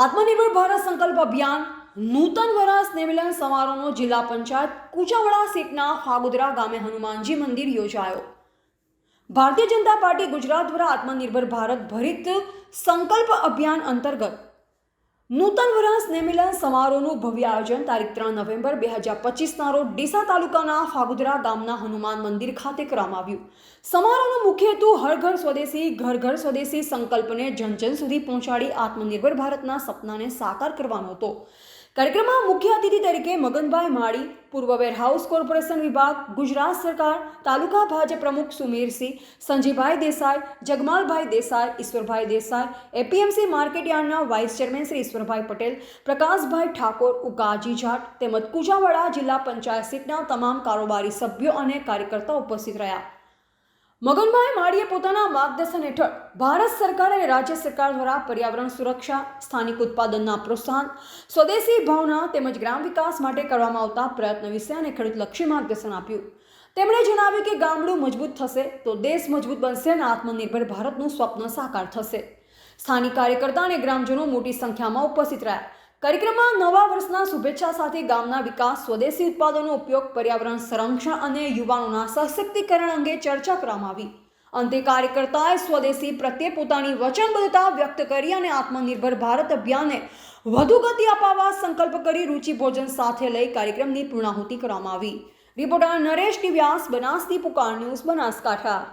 આત્મનિર્ભર ભારત સંકલ્પ અભિયાન, નૂતન વરા નિમિલન સમારોહનો જિલ્લા પંચાયત કુચાવડા સીટના ફાગુદરા ગામે હનુમાનજી મંદિર યોજાયો. ભારતીય જનતા પાર્ટી ગુજરાત દ્વારા આત્મનિર્ભર ભારત ભરિત સંકલ્પ અભિયાન અંતર્ગત નૂતન વરા સ્નેહમિલન સમારોહનું ભવ્ય આયોજન તારીખ ત્રણ નવેમ્બર બે હજાર પચીસના રોજ ડીસા તાલુકાના ફાગુદરા ગામના હનુમાન મંદિર ખાતે કરવામાં આવ્યું. સમારોહનો મુખ્ય હેતુ હર ઘર સ્વદેશી ઘર ઘર સ્વદેશી સંકલ્પને જન જન સુધી પહોંચાડી આત્મનિર્ભર ભારતના સપનાને સાકાર કરવાનો હતો. કાર્યક્રમમાં મુખ્ય અતિથિ તરીકે મગનભાઈ માળી પૂર્વ વેરહાઉસ કોર્પોરેશન વિભાગ, ગુજરાત સરકાર, તાલુકા ભાજપ પ્રમુખ સુમીરસિંહ, સંજયભાઈ દેસાઈ, જગમાલભાઈ દેસાઈ, ઈશ્વરભાઈ દેસાઈ, એપીએમસી માર્કેટ યાર્ડના વાઇસ ચેરમેન શ્રી ઈશ્વરભાઈ પટેલ, પ્રકાશભાઈ ઠાકોર ઉકાજી જાટ તેમજ કુજાવાડા જિલ્લા પંચાયત સીટના તમામ કારોબારી સભ્યો અને કાર્યકર્તાઓ ઉપસ્થિત રહ્યા. મગનભાઈ માળીએ પોતાના માર્ગદર્શન હેઠળ ભારત સરકાર અને રાજ્ય સરકાર દ્વારા પર્યાવરણ સુરક્ષા, સ્થાનિક ઉત્પાદનના પ્રોત્સાહન, સ્વદેશી ભાવના તેમજ ગ્રામ વિકાસ માટે કરવામાં આવતા પ્રયત્ન વિશે અને ખેડૂતલક્ષી માર્ગદર્શન આપ્યું. તેમણે જણાવ્યું કે ગામડું મજબૂત થશે તો દેશ મજબૂત બનશે અને આત્મનિર્ભર ભારતનું સ્વપ્ન સાકાર થશે. સ્થાનિક કાર્યકર્તા અને ગ્રામજનો મોટી સંખ્યામાં ઉપસ્થિત રહ્યા. કાર્યક્રમમાં નવા વર્ષના શુભેચ્છા સાથે ગામના વિકાસ, સ્વદેશી ઉત્પાદનો ઉપયોગ, પર્યાવરણ સંરક્ષણ અને યુવાનોના સશક્તિકરણ અંગે ચર્ચા કરવામાં આવી. અંતે કાર્યકર્તાએ સ્વદેશી પ્રત્યે પોતાની વચનબદ્ધતા વ્યક્ત કરી અને આત્મનિર્ભર ભારત અભિયાનને વધુ ગતિ અપાવવા સંકલ્પ કરી રુચિ ભોજન સાથે લઈ કાર્યક્રમની પૂર્ણાહુતિ કરવામાં આવી. રિપોર્ટર નરેશ વ્યાસ બનાસથી પુકાર ન્યૂઝ, બનાસકાંઠા.